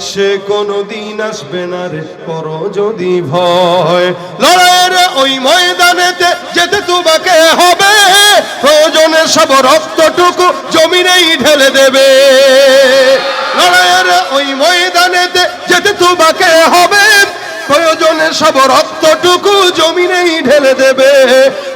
সে কোনো দিন আসবে না রে, করো যদি ভয়। লড়াইয়ের ওই ময়দানেতে যেতে তোমাকে হবে। প্রয়োজনে সব রক্তটুকু জমিনেই ঢেলে দেবে। লড়াইয়ের ওই ময়দানেতে যেতে তোমাকে হবে। প্রয়োজনে সব রক্তটুকু জমিনেই ঢেলে দেবে।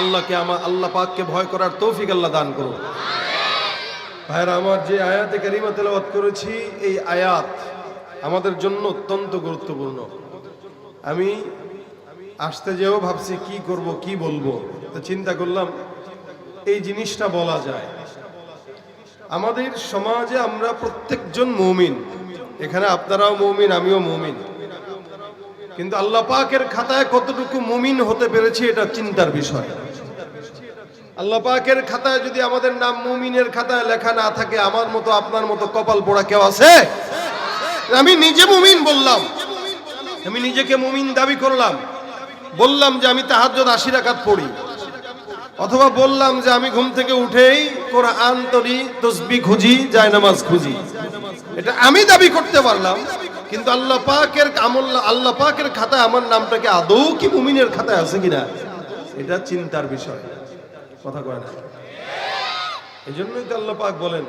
আল্লাহকে আমার, আল্লাহ পাককে ভয় করার তৌফিক আল্লাহ দান করো ভাইরা আমার যে আয়াতে কারিমা তেলাওয়াত করেছি, এই আয়াত আমাদের জন্য অত্যন্ত গুরুত্বপূর্ণ। আমি আসতে যেও ভাবছি, কি করব, কি বলব? তো চিন্তা করলাম, এই জিনিসটা বলা যায়। আমাদের সমাজে আমরা প্রত্যেকজন মৌমিন। এখানে আপনারাও মৌমিন, আমিও মৌমিন। কিন্তু আল্লাহ পাকের খাতায় কতটুকু মুমিন হতে পেরেছি এটা চিন্তার বিষয়। আল্লাহ পাকের খাতায় যদি আমাদের নাম মুমিনের খাতায় লেখা না থাকে, আমার মতো আপনার মতো কপাল পোড়া কেউ আছে? আমি নিজে মুমিন বললাম। আমি নিজেকে মুমিন দাবি করলাম। বললাম যে আমি তাহাজ্জুদ আশি রাকাত পড়ি। অথবা বললাম যে আমি ঘুম থেকে উঠেই কোরআন তরি তসবি খুঁজি যায় নামাজ খুঁজি। এটা আমি দাবি করতে পারলাম। কিন্তু আল্লাহ পাকের আমল, আল্লাহ পাকের খাতায় আমার নামটাকে আদৌ কি মুমিনের খাতায় আছে কিনা? এটা চিন্তার বিষয়। কথা কয় না। এই জন্যই তো আল্লাহ পাক বলেন,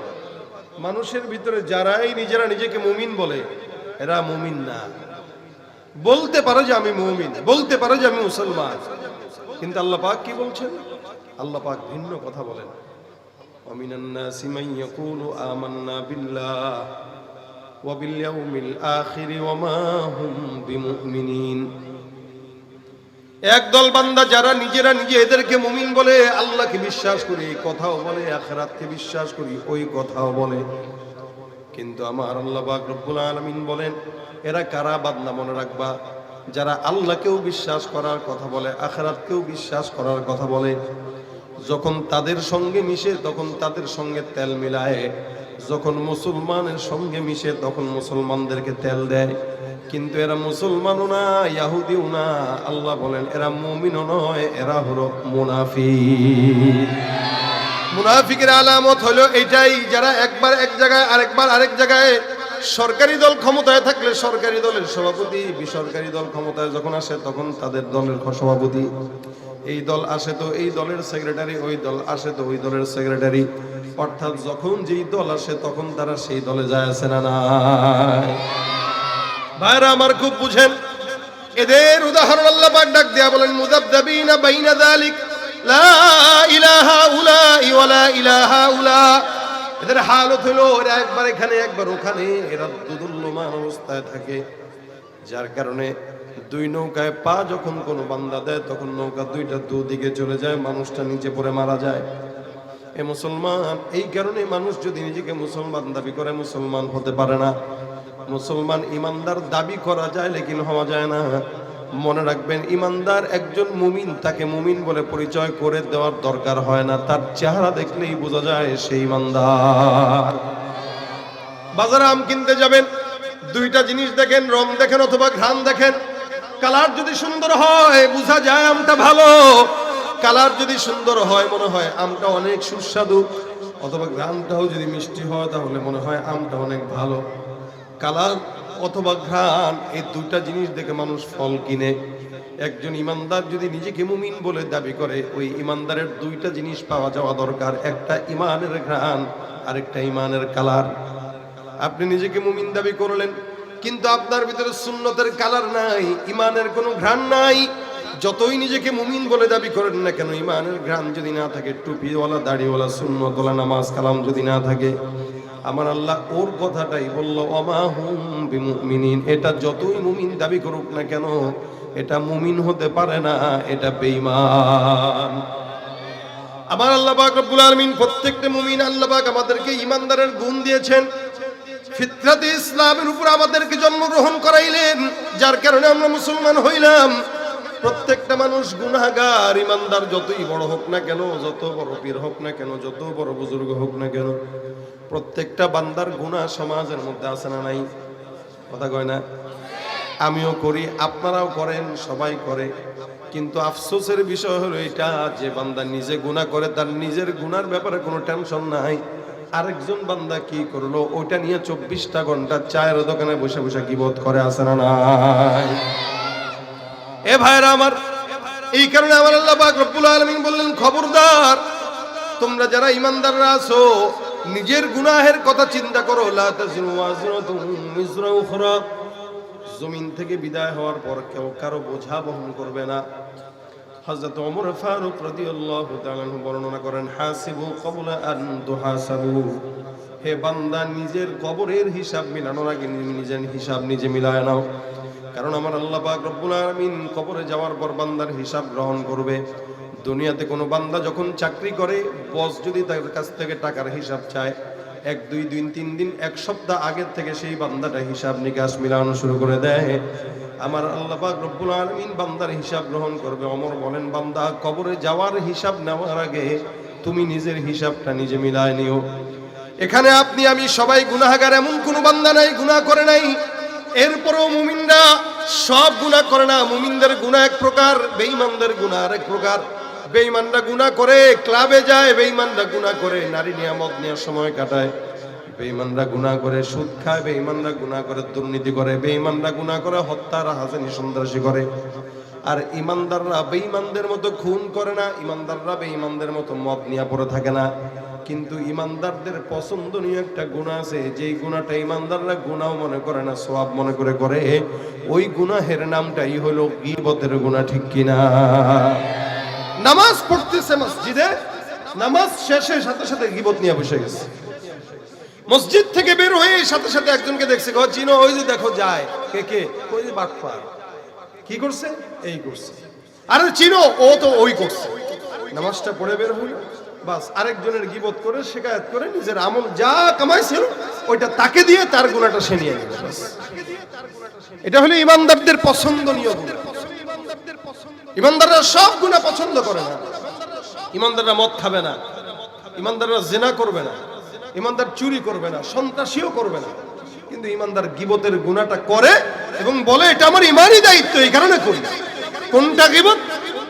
মানুষের ভিতরে যারাই নিজেরা নিজেকে মুমিন বলে, এরা মুমিন না। বলতে পারে যে আমি মুমিন, বলতে পারে যে আমি মুসলমান। কিন্তু আল্লাহ পাক কি বলছেন? আল্লাহ পাক ভিন্ন কথা বলেন। অমিনান্না সিমাইয়া কুলু আমান্না বিল্লাহ। وباليوم الآخر وما هم بمؤمنين একদল বান্দা যারা নিজেরা নিজে এদেরকে মুমিন বলে আল্লাহকে বিশ্বাস করি এই কথাও বলে আখেরাতকে বিশ্বাস করি ওই কথাও বলে কিন্তু আমার আল্লাহ পাক রব্বুল আলামিন বলেন এরা কারা বাদনা মনে রাখবা যারা আল্লাহকেও বিশ্বাস করার কথা বলে আখেরাতকেও বিশ্বাস করার কথা বলে যখন তাদের সঙ্গে মিশে তখন তাদের সঙ্গে তেল মিলায় যখন মুসলমানের সঙ্গে মিশে তখন মুসলমানদেরকে তেল দেয়। কিন্তু এরা মুসলমানও না, ইয়াহুদিও না। আল্লাহ বলেন, এরা মুমিনও নয়, এরা হলো মুনাফি মুনাফিকের আলামত হলো এটাই যারা একবার এক জায়গায়, আরেকবার আরেক জায়গায় সরকারি দল ক্ষমতায় থাকলে সরকারি দলের সভাপতি, বেসরকারি দল ক্ষমতায় যখন আসে তখন তাদের দলের সভাপতি। এই দল আসে তো এই দলের সেক্রেটারি, ওই দল আসে তো ওই দলের সেক্রেটারি। অর্থাৎ যখন যেই দল আসে, তখন তারা সেই দলে যায় আসে না ভাইরা আমার খুব বুঝেন। এদের উদাহরণ আল্লাহ পাক ডাক দেয়া বলেন মুদাবদাবিনা বাইনা যালিক, লা ইলাহা উলাই ওয়ালা ইলাহা উলা। এদের হালত হলো, এরা একবার এখানে, একবার ওখানে। এরা দুদুল্যমান অবস্থায় থাকে, যার কারণে দুই নৌকায় পা যখন কোনো বান্দা দেয়, তখন নৌকা দুইটা দুদিকে চলে যায়, মানুষটা নিচে পড়ে মারা যায়। এ মুসলমান। এই কারণে মানুষ যদি নিজেকে মুসলমান দাবি করে, মুসলমান হতে পারে না। মুসলমান ইমানদার দাবি করা যায়, লেকিন হওয়া যায় না। মনে রাখবেন, ইমানদার একজন মুমিন, তাকে মুমিন বলে পরিচয় করে দেওয়ার দরকার হয় না। তার চেহারা দেখলেই বোঝা যায় সেই ইমানদার। বাজারে আম কিনতে যাবেন, দুইটা জিনিস দেখেন, রং দেখেন অথবা ঘ্রাণ দেখেন। কালার যদি সুন্দর হয়, বোঝা যায় আমটা ভালো। কালার যদি সুন্দর হয়, মনে হয় আমটা অনেক সুস্বাদু। অথবা ঘ্রাণটাও যদি মিষ্টি হয়, তাহলে মনে হয় আমটা অনেক ভালো। কালার অথবা ঘ্রাণ, এই দুটা জিনিস দেখে মানুষ ফল কিনে। একজন ইমানদার যদি নিজেকে মুমিন বলে দাবি করে, ওই ইমানদারের দুইটা জিনিস পাওয়া যাওয়া দরকার, একটা ইমানের ঘ্রাণ, আরেকটা ইমানের কালার। আপনি নিজেকে মুমিন দাবি করলেন, কিন্তু আপনার ভিতরে সুন্নতের কালার নাই, ইমানের কোনো ঘ্রাণ নাই। যতই নিজেকে মুমিন বলে দাবি করেন না কেন ইমানের গ্রাম যদি না থাকে, টুপিওয়ালা, দাড়িওয়ালা শূন্যতলা নামাজ কালাম যদি না থাকে, আমার আল্লাহ ওর কথাটাই বলল এটা যতই মুমিন দাবি করুক না কেন, এটা মুমিন হতে পারে না, এটা বেঈমান। আমার আল্লাহ রব্বুল আলামিন প্রত্যেকটা মুমিন আল্লাহ আমাদেরকে ইমানদারের গুণ দিয়েছেন। ফিতরাতে ইসলামের উপর আমাদেরকে জন্মগ্রহণ করাইলেন, যার কারণে আমরা মুসলমান হইলাম। প্রত্যেকটা মানুষ গুনাহগার, ইমানদার, যতই বড় হোক না কেন, যত বড় পীর হোক না কেন, যত বড় বুজুর্গ হোক না কেন, প্রত্যেকটা বান্দার গুনাহ সমাজের মধ্যে আছে না নাই? কথা কয় না? আমিও করি, আপনারাও করেন, সবাই করে। কিন্তু আফসোসের বিষয় হলো এটা, যে বান্দা নিজে গুনাহ করে, তার নিজের গুনার ব্যাপারে কোনো টেনশন নাই। আরেকজন বান্দা কি করল, ওইটা নিয়ে চব্বিশটা ঘণ্টা চায়ের দোকানে বসে বসে গিবোধ করে আসে না নাই? এ ভাইরা আমার, এই কারণে আমার আল্লাহ পাক রব্বুল আলামিন বললেন, খবরদার, তোমরা যারা ইমানদাররা আছো, নিজের গুনাহের কথা চিন্তা করো। জমিন থেকে বিদায় হওয়ার পর কেউ কারও বোঝা বহন করবে না। হযরত ওমর ফারুক রাদিয়াল্লাহু তাআলা বর্ণনা করেন, হাসিবু ক্বাবলা আন তুহাসাবু। হে বান্দা, নিজের কবরের হিসাব মিলানোর আগে নিজের হিসাব নিজে মিলায় নাও। কারণ আমার আল্লাহ পাক রব্বুল আলামিন কবরে যাওয়ার পর বান্দার হিসাব গ্রহণ করবে। দুনিয়াতে কোনো বান্দা যখন চাকরি করে বস যদি তার কাছ থেকে টাকার হিসাব চায়, এক, দুই দিন তিন দিন, এক সপ্তাহ আগের থেকে সেই বান্দাটা হিসাব নিকাশ মিলানো শুরু করে দেয়। আমার আল্লাহ পাক রব্বুল আলামিন বান্দার হিসাব গ্রহণ করবে। অমর বলেন, বান্দা, কবরে যাওয়ার হিসাব নেওয়ার আগে তুমি নিজের হিসাবটা নিজে মিলায় নিও। এখানে আপনি, আমি সবাই গুনাহগার, এমন কোনো বান্দা নাই, গুনাহ করে নাই। এরপরেও মুমিনরা সব গুনাহ করে না। মুমিনদের গুনাহ এক প্রকার, বেঈমানদের গুনাহ আরেক প্রকার। বেঈমানরা গুনাহ করে, ক্লাবে যায়, বেঈমানরা গুনাহ করে, নারী নিয়ামত নেওয়ার সময় কাটায়। বেঈমানরা গুনাহ করে, সুদ খায়, বেঈমানরা গুনাহ করে, দুর্নীতি করে, বেঈমানরা গুনাহ করে হত্যা হাজানি সন্ত্রাসী করে। আর ইমানদাররা বেঈমানদের মতো খুন করে না ইমানদাররা বেঈমানদের মতো মদ নিয়ে পড়ে থাকে না। কিন্তু ইমানদারদের পছন্দনীয় একটা গুণা আছে, যেই গুণাটা ইমানদাররা গুণাও মনে করে না, সওয়াব মনে করে করে, ওই গুনাহের নামটাই হলো গীবতের গুণা, ঠিক কিনা? নামাজ পড়তেছে মসজিদে, নামাজ শেষে সাথে সাথে গীবত নিয়ে বসে গেছে। মসজিদ থেকে বের হয়ে সাথে সাথে একজনকে দেখছে ঘর চিনো ওই যে দেখো, যায়। কে কে? ওই যে বাটপার। কি করছে? এই করছে। আরে চিনো ও তো ওই করছে। নামাজটা পড়ে বের হইল বাস আরেকজনের গিবত করে শেখায়ত করে, নিজের আমল যা কামাইছিল, ওইটা তাকে দিয়ে তার গুণাটা সে নিয়ে নিল এটা হলো ইমানদারদের পছন্দনীয় গুণ। ইমানদাররা সব গুণা পছন্দ করে না। ইমানদাররা মদ খাবে না। ইমানদাররা জেনা করবে না। ইমানদার চুরি করবে না, সন্ত্রাসীও করবে না। কিন্তু ইমানদার গিবতের গুণাটা করে এবং বলে, এটা আমার ইমানই দায়িত্ব, এই কারণে করি। কোনটা গিবত,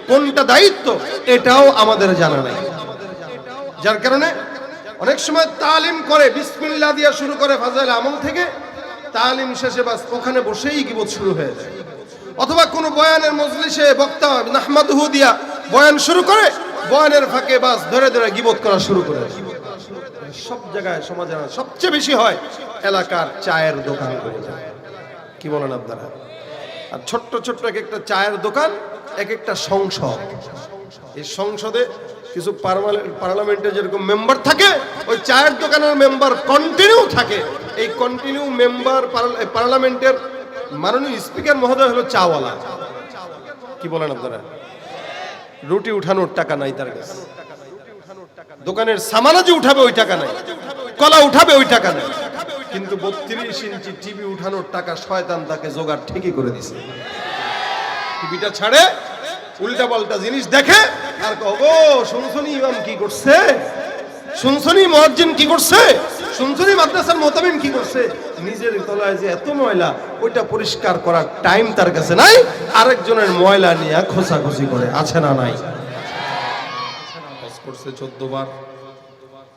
কোনটা দায়িত্ব, এটাও আমাদের জানা নাই। যার কারণে অনেক সময় তালিম করে, বিসমিল্লাহ দিয়া শুরু করে ফাজাইল আমল থেকে, তালিম শেষে বাস ওখানে বসেই গিবত শুরু হয়ে যায়। অথবা কোনো বয়ানের মজলিসে বক্তা নাহমাদহু দিয়া বয়ান শুরু করে, বয়ানের ফাঁকে বাস ধরে ধরে গিবত করা শুরু করে সব জায়গায়, সমাজে সবচেয়ে বেশি হয় এলাকার চায়ের দোকান কি বলেন আপনারা? আর ছোট্ট ছোট্ট এক একটা চায়ের দোকান, এক একটা সংসদ। এই সংসদে কিছু পার্লামেন্টে যেরকম মেম্বার থাকে, ওই চায়ের দোকানের মেম্বার কন্টিনিউ থাকে। এই কন্টিনিউ মেম্বার পার্লামেন্টের মাননীয় স্পিকার মহোদয় হলো চাওয়ালা। কি বলেন আপনারা? রুটি উঠানোর টাকা নাই তার কাছে। দোকানের সামানা যে উঠাবে ওই টাকা নাই। কলা উঠাবে ওই টাকা নাই। কিন্তু বত্রিশ ইঞ্চি টিভি উঠানোর টাকা শয়তান তাকে জোগাড় ঠিকই করে দিছে। টিভিটা ছাড়ে উল্টা পাল্টা জিনিস দেখে আর কগো শুনছনি ইমাম কি করছে? শুনছনি মহাজ্জিন কি করছে? শুনছনি মাদ্রাসার মোতামিম কি করছে? নিজের তলায় যে এত ময়লা, ওইটা পরিষ্কার করার টাইম তার কাছে নাই। আরেকজনের ময়লা নিয়ে খোসাখুসি করে, আছে না নাই? করছে চোদ্দ বার।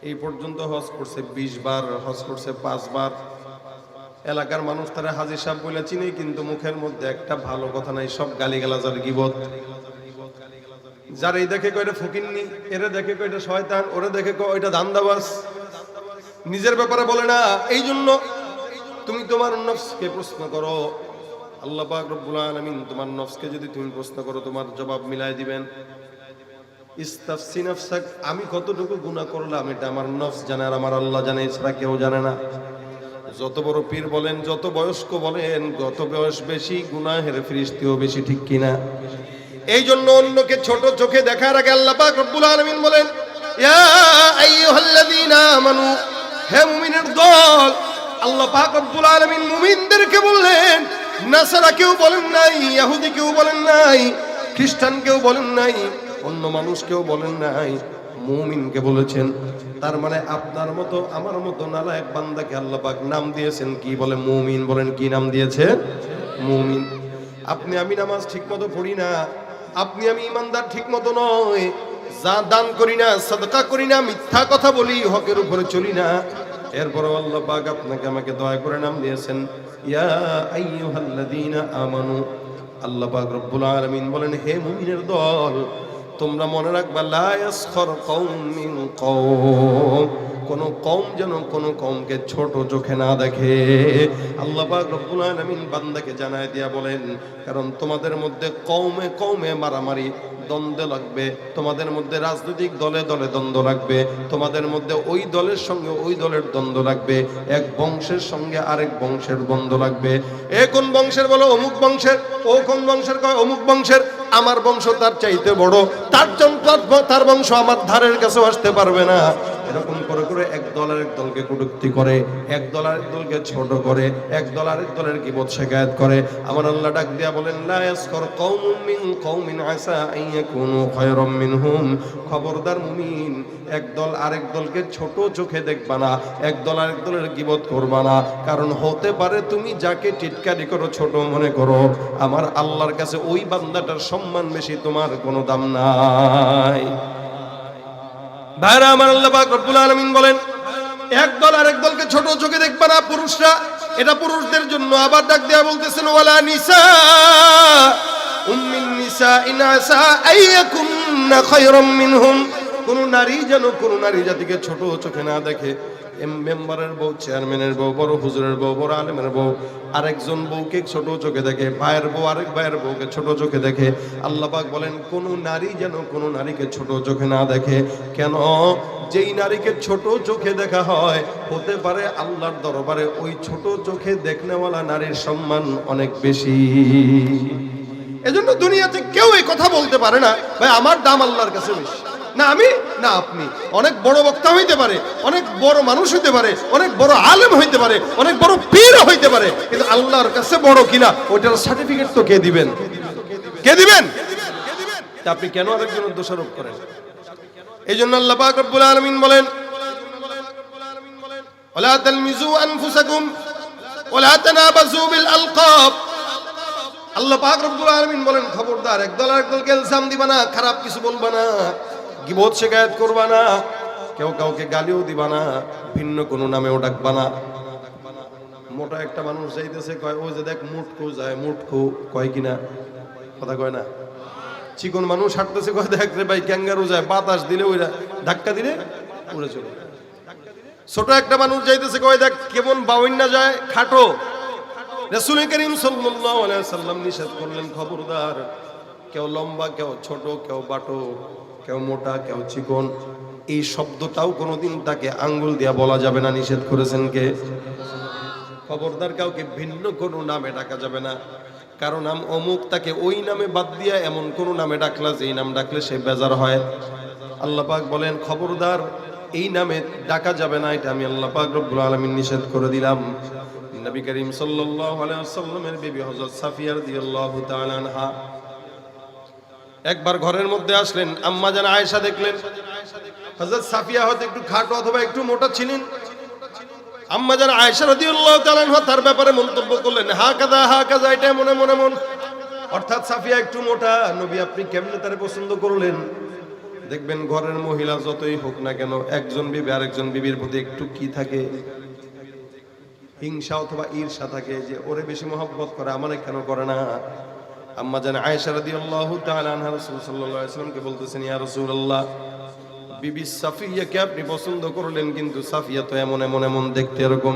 এই পর্যন্ত হজ করছে বিশ বার, হজ করছে পাঁচ বার। এলাকার মানুষ তারা হাজির সাহেব বলে চিনি, কিন্তু মুখের মধ্যে একটা ভালো কথা নাই, সব গালিগালাজার গিবত। যার এই দেখে কয়টা ফকিননি, এরে দেখে কয়টা শয়তান, ওরে দেখে কয় ওইটা ধান্দাবাস নিজের ব্যাপারে বলে না এই জন্য তুমি তোমার নফসকে প্রশ্ন করো। আল্লাহ পাক রব্বুল আলামিন তোমার নফসকে যদি তুমি প্রশ্ন করো, তোমার জবাব মিলাই দিবেন। আমি কতটুকু গুনাহ করলাম, এটা আমার নফস জানে আর আমার আল্লাহ জানে, এছাড়া কেউ জানে না। যত বড় পীর বলেন, যত বয়স্ক বলেন, যত বয়স বেশি, গুনাহের ফিরিস্তিও বেশি, ঠিক কিনা? এই জন্য অন্যকে ছোট চোখে দেখার আগে আল্লাহ পাক রব্বুল আলামিন বলেন দল। কেউ বলেন নাই কেউ বলেন নাই, খ্রিস্টান কেউ বলেন নাই, অন্য বলেন নাই। বলেছেন, তার মানে আপনার মতো, আমার মতো নালা এক বান্দাকে আল্লাহ পাক নাম দিয়েছেন কি বলে? মুমিন বলেন কি নাম দিয়েছে? মুমিন। আপনি আমি নামাজ ঠিক মতো পড়ি না আপনি আমি ইমানদার ঠিক মতো নয়। যা দান করি না, সদকা করি না, মিথ্যা কথা বলি, হকের উপরে চলি না। এরপর আল্লাহ পাক আপনাকে আমাকে দয়া করে নাম দিয়েছেন, ইয়া আইয়ুহাল্লাযীনা আমানু। আল্লাহ পাক রব্বুল আলামিন বলেন, হে মুমিনের দল তোমরা মনে রাখবা, লা ইয়াসখর কওম মিন কোন কম যেন কোন কমকে ছোট চোখে না দেখে। আল্লাহ পাক রব্বুল আলামিন বান্দাকে জানায় দিয়া বলেন, কারণ তোমাদের মধ্যে কওমে কওমে মারামারি, দ্বন্দ্ব লাগবে। তোমাদের মধ্যে রাজনৈতিক দলে দলে দ্বন্দ্ব লাগবে। তোমাদের মধ্যে ওই দলের সঙ্গে ওই দলের দ্বন্দ্ব লাগবে। এক বংশের সঙ্গে আরেক বংশের দ্বন্দ্ব লাগবে। এ কোন বংশের বলো? অমুক বংশের। ও কোন বংশের কয়? অমুক বংশের। আমার বংশ তার চাইতে বড়। তার জন্য তার- তার বংশ আমার ধারের কাছে আসতে পারবে না। এরকম করে করে এক দল আরেক দলকে কটূক্তি করে, এক দল আরেক দলকে ছোট করে, এক দল আরেক দলের কিবত শেখায়ত করে। আমার আল্লাহ ডাক দিয়া বলেন মিন আসা খবরদার মুমিন, এক দল আরেক দলকে ছোট চোখে দেখবা না, এক দল আরেক দলের করবা না। কারণ হতে পারে তুমি যাকে টিটকারি করো, ছোট মনে করো। আমার আল্লাহর কাছে ওই বান্দাটার সম্মান বেশি, তোমার কোনো দাম নাই। ভাইরা আমার আল্লাহ রব্বুল আলামিন বলেন, এক দল আরেক দলকে ছোট চোখে দেখবে না পুরুষরা, এটা পুরুষদের জন্য। আবার ডাক দেয়া বলতেছেন, ওয়ালা নিসা, উম্মিন নিসা ইনাসা আইয়াকুন্না খায়রাম মিনহুম। কোন নারী যেন কোন নারী জাতিকে ছোট চোখে না দেখে মেম্বারের বউ, চেয়ারম্যানের বউ, বড় হুজুরের বউ, বড় আলেমের বউ, আরেকজন বউকে ছোট চোখে দেখে, ভাইয়ের বউ, আরেক ভাইয়ের বউকে ছোট চোখে দেখে। আল্লাহ পাক বলেন, কোন নারী যেন কোন নারীকে ছোট চোখে না দেখে। কেন? যেই নারীকে ছোট চোখে দেখা হয়, হতে পারে আল্লাহর দরবারে ওই ছোট চোখে দেখনেওয়ালা নারীর সম্মান অনেক বেশি। এজন্য দুনিয়াতে কেউ এই কথা বলতে পারে না, ভাই, আমার দাম আল্লাহর কাছে বেশি। না আমি? না আপনি। অনেক বড় বক্তা হইতে পারে, অনেক বড় মানুষ হইতে পারে, অনেক বড় আলেম হইতে পারে, অনেক বড় পীর হইতে পারে, কিন্তু আল্লাহর কাছে বড় কিনা, ওইটার সার্টিফিকেট তো কে দিবেন? কে দিবেন? আপনি কেন আরেকজনের দোষারোপ করেন? এই জন্য আল্লাহ পাক রব্বুল বলেন তালমিজু আনফুসাকুম ওয়ালা তানাবাজু বিল আলকাব। আল্লাহ পাক রব্বুল আলামিন বলেন, খবরদার, একদল আরেকদলকে ইলজাম দিবা না, খারাপ কিছু বলবা না। গিবত শিকায়েত করবা না। কেউ কাউকে গালিও দিবা না। ভিন্ন কোনো নামেও ডাকবা না। মোটা একটা মানুষ যাইতেছে, কয়, ওই যে দেখ, মুটকু যায়, মুটকু। কয় কিনা কথা কয় না? চিকন মানুষ হাঁটতেছে, কয়, দেখ রে ভাই, ক্যাঙ্গারু যায়, বাতাস দিলে ওইরা ধাক্কা দিলে উড়ে চলে ছোট একটা মানুষ যাইতেছে, কয়, দেখ, কেমন বাউন্না যায়, খাটো। রাসূল করিম সাল্লাম নিষেধ করলেন, খবরদার, কেউ লম্বা, কেউ ছোট, কেউ বাটো। কেউ মোটা, কেউ চিকন। এই শব্দটাও কোনোদিন তাকে আঙ্গুল দিয়া বলা যাবে না, নিষেধ করেছেন কে? খবরদার কাউকে ভিন্ন কোনো নামে ডাকা যাবে না। কারও নাম অমুক, তাকে ওই নামে বাদ দিয়া এমন কোন নামে ডাকলা যেই নাম ডাকলে সে বেজার হয়। আল্লাহ পাক বলেন, খবরদার, এই নামে ডাকা যাবে না, এটা আমি আল্লাহ পাক রব্বুল আলামিন নিষেধ করে দিলাম। নবী করিম সাল্লাল্লাহু আলাইহি ওয়াসাল্লামের বিবি হযরত সাফিয়া রাদিয়াল্লাহু তাআলা আনহা একবার ঘরের মধ্যে আসলেন, আম্মা জান আয়েশা দেখলেন। হযরত সাফিয়া হয়তো একটু খাটো অথবা একটু মোটা ছিলেন। আম্মা যান আয়েশা রাদিয়াল্লাহু তাআলা আনহা তার ব্যাপারে মন্তব্য করলেন হা কাদা হা কাদা এটা মনে মনে মন অর্থাৎ সাফিয়া একটু মোটা, নবী আপনি কেমনে তারে পছন্দ করলেন? দেখবেন ঘরের মহিলা যতই হোক না কেন, একজন বিবি আরেকজন বিবির প্রতি একটু কি থাকে? হিংসা অথবা ঈর্ষা থাকে যে, ওরে বেশি মহব্বত করে আমারে কেন করে না? আম্মা জান আয়েশা রাদিয়াল্লাহু তাআলা আনহা রাসূল সাল্লাল্লাহু আলাইহি ওয়াসাল্লামকে বলতেছেন, ইয়া রাসূলুল্লাহ, বিবি সাফিয়াকে আপনি পছন্দ করলেন, কিন্তু সাফিয়া তো এমন এমন এমন দেখতে এরকম।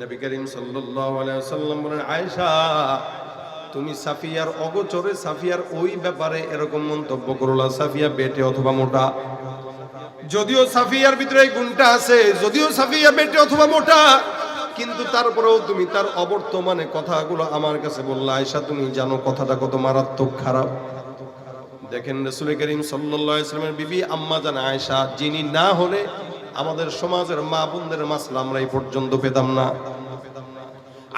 নবী করিম সাল্লাল্লাহু আলাইহি ওয়াসাল্লাম বলেন, আয়েশা, তুমি সাফিয়ার অগোচরে সাফিয়ার ওই ব্যাপারে এরকম মন্তব্য করলা, সাফিয়া বেটে অথবা মোটা। যদিও সাফিয়ার ভিতরে এই গুণটা আছে, যদিও সাফিয়া বেটে অথবা মোটা কিন্তু তারপরেও তুমি তার অবর্তমানে কথাগুলো আমার কাছে বললা আয়সা তুমি জানো কথাটা কত মারাত্মক খারাপ। দেখেন রসুল করিম সাল্লামের বিবি আম্মা জান আয়সা যিনি না হলে আমাদের সমাজের মা বোনদের মাসলা আমরা এই পর্যন্ত পেতাম না।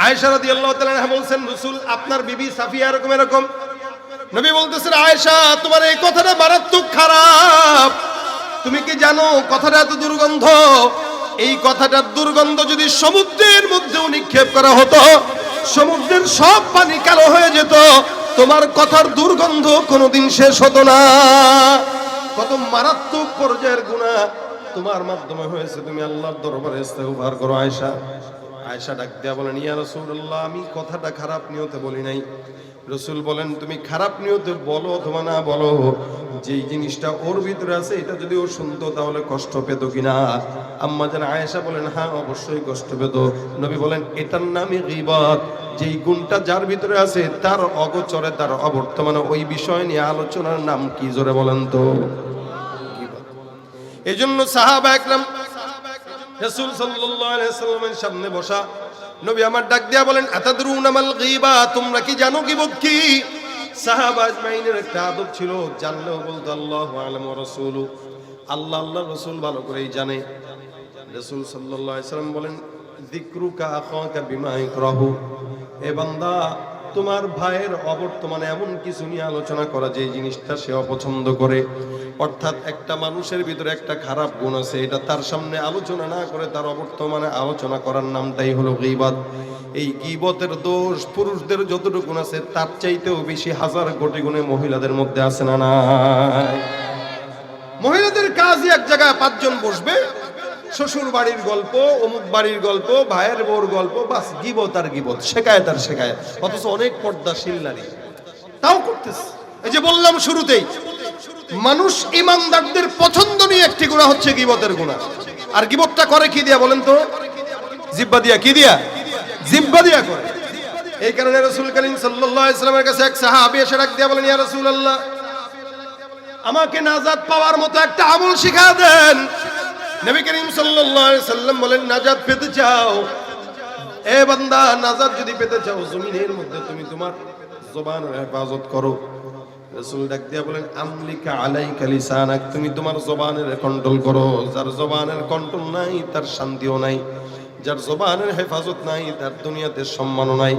আয়েশা রাদিয়াল্লাহু তাআলা বলছেন, রসুল, আপনার বিবি সাফিয়া এরকম এরকম। নবী বলতেছেন, আয়েশা, তোমার এই কথাটা মারাত্মক খারাপ। তুমি কি জানো, কথাটা এত দুর্গন্ধ? এই কথাটার দুর্গন্ধ যদি সমুদ্রের মধ্যেও নিক্ষেপ করা হতো, সমুদ্রের সব পানি কালো হয়ে যেত, তোমার কথার দুর্গন্ধ কোনোদিন শেষ হতো না। কত মারাত্মক পর্যায়ের গুণা তোমার মাধ্যমে হয়েছে। তুমি আল্লাহর দরবারে ইস্তেগফার করো, আয়েশা। আয়েশা ডাক দেয়া বলেন, ইয়া রাসূলুল্লাহ, আমি কথাটা খারাপ নিয়তে বলি নাই। রসুল বলেন, তুমি খারাপ নিয়তে বলো অথবা না বলো, যেই জিনিসটা ওর ভিতরে আছে, এটা যদি ও শুনতো তাহলে কষ্ট পেত কিনা আম্মা যেন আয়েশা বলেন হ্যাঁ অবশ্যই কষ্ট পেত। নবী বলেন, এটার নামই গীবত যেই গুণটা যার ভিতরে আছে, তার অগোচরে, তার অবর্তমানে ওই বিষয় নিয়ে আলোচনার নাম কি জোরে বলেন তো? এই জন্য সাহাবা একরাম রাসূল সাল্লাল্লাহু আলাইহি সাল্লামের সামনে বসা। নবী আমার ডাক দিয়া বলেন আতাদরুনা মাল গীবা? তোমরা কি জানো গীবত কি? সাহাবা আজমাইনের একটা আদব ছিল, জানলেও বলতো, আল্লাহু আলাম ওয়া রাসূলু। আল্লাহ আল্লাহ, রাসূল ভালো করেই জানে। রাসূল সাল্লাল্লাহু আলাইহি সাল্লাম বলেন, যিকরুকা আখাকা বিমা ইকরাহু। এ বান্দা তোমার ভাইয়ের অবর্তমানে এমন কিছু নিয়ে আলোচনা করা যে জিনিসটা সে অপছন্দ করে। অর্থাৎ একটা মানুষের ভিতরে একটা খারাপ গুণ আছে, এটা তার সামনে আলোচনা না করে তার অবর্তমানে আলোচনা করার নামটাই হলো গীবাত। এই গীবতের দোষ পুরুষদের যতটুকু আছে, তার চাইতেও বেশি হাজার কোটি গুণে মহিলাদের মধ্যে আছে না নাই? মহিলাদের কাজই এক জায়গায় পাঁচজন বসবে শ্বশুর বাড়ির গল্প অমুক বাড়ির গল্প, ভাইয়ের বউর গল্প, বাস গিবত আর গিবত, শেখায় তার শেখায়। অথচ অনেক পর্দাশীল নারী। তাও করতেছে। এই যে বললাম শুরুতেই, মানুষ ইমানদারদের পছন্দ নিয়ে একটি গুণা হচ্ছে গিবতের গুণা। আর গিবতটা করে কি দিয়া বলেন তো? জিব্বা দিয়া। কি দিয়া? জিব্বা দিয়া করে। এই কারণে রসুল করিম সাল্লাল্লাহু আলাইহি সাল্লামের কাছে এক সাহাবী এসে ডাক দিয়া বলেন, ইয়া রাসূলুল্লাহ, আমাকে নাজাত পাওয়ার মতো একটা আমল শিখা দেন। নবী করিম সাল্লাল্লাহু সাল্লাম বলেন, নাজাত পেতে চাও? এ বান্দা, নাজাত যদি পেতে চাও, জমিনের মধ্যে তুমি তোমার জবানের হেফাজত করো। রাসূল ডাক দিয়া বলেন, আমলিকা আলাইকা লিসানাক, তুমি তোমার জবানের কন্ট্রোল করো। যার জবানের কন্ট্রোল নাই, তার শান্তিও নাই। যার জবানের হেফাজত নাই, তার দুনিয়াতে সম্মানও নাই।